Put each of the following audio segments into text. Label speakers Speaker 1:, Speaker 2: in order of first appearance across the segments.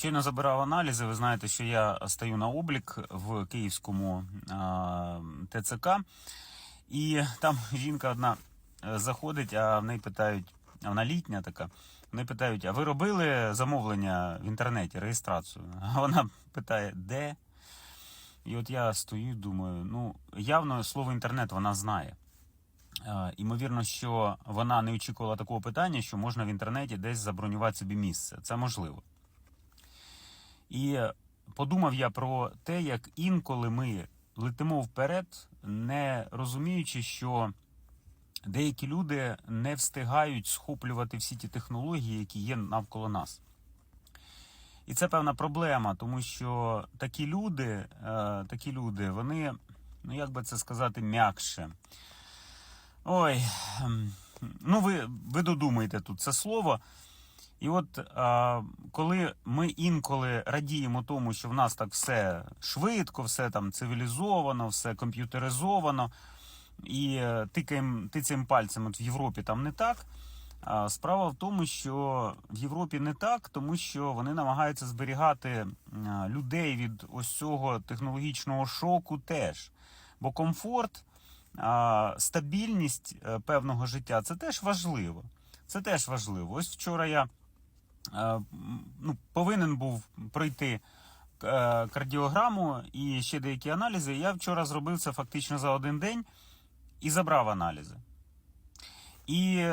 Speaker 1: Щойно забирав аналізи. Ви знаєте, що я стою на облік в київському ТЦК, і там жінка одна е, заходить, а в неї питають, а вона літня така. Вони питають: а ви робили замовлення в інтернеті, реєстрацію? А вона питає, де? І от я стою думаю, ну явно слово інтернет вона знає. Е, Імовірно, що вона не очікувала такого питання, що можна в інтернеті десь забронювати собі місце. Це можливо. І подумав я про те, як інколи ми летимо вперед, не розуміючи, що деякі люди не встигають схоплювати всі ті технології, які є навколо нас. І це певна проблема, тому що такі люди, е, такі люди, вони, ну як би це сказати, м'якше. Ой, ем, ну ви, ви додумаєте тут це слово. І от а, коли ми інколи радіємо тому, що в нас так все швидко, все там цивілізовано, все комп'ютеризовано, і е, тикаємо тицяємо пальцем от в Європі там не так. А справа в тому, що в Європі не так, тому що вони намагаються зберігати людей від ось цього технологічного шоку теж. Бо комфорт, стабільність е, певного життя це теж важливо. Це теж важливо. Ось вчора я е, ну, повинен був пройти е, кардіограму і ще деякі аналізи. Я вчора зробив це фактично за один день і забрав аналізи. І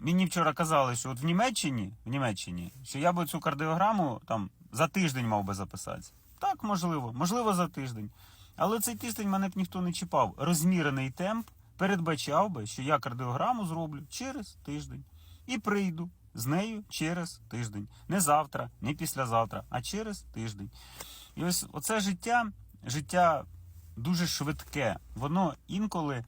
Speaker 1: мені вчора казали, що от в Німеччині, в Німеччині, що я би цю кардіограму там за тиждень мав би записатися. Так, можливо, можливо, за тиждень. Але цей тиждень мене б ніхто не чіпав. Розмірений темп передбачав би, що я кардіограму зроблю через тиждень. І прийду з нею через тиждень. Не завтра, не післязавтра, а через тиждень. І ось оце життя, життя дуже швидке. Воно інколи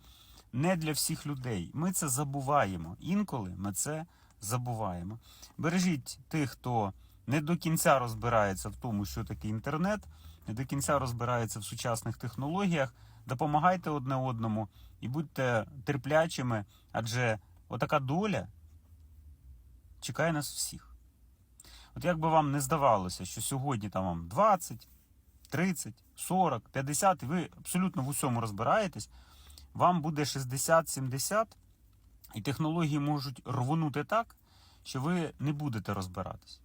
Speaker 1: не для всіх людей. Ми це забуваємо. Інколи ми це забуваємо. Бережіть тих, хто не до кінця розбирається в тому, що таке інтернет, не до кінця розбирається в сучасних технологіях. Допомагайте одне одному і будьте терплячими, адже отака доля чекає нас всіх. От як би вам не здавалося, що сьогодні там вам 20, 30, 40, 50, і ви абсолютно в усьому розбираєтесь, вам буде 60-70, і технології можуть рвонути так, що ви не будете розбиратись.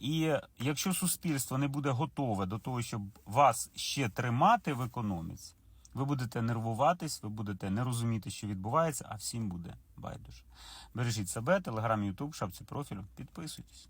Speaker 1: І якщо суспільство не буде готове до того, щоб вас ще тримати в економіці, ви будете нервуватись, ви будете не розуміти, що відбувається, а всім буде байдуже. Бережіть себе, телеграм, ютуб, шапці профілю, підписуйтесь.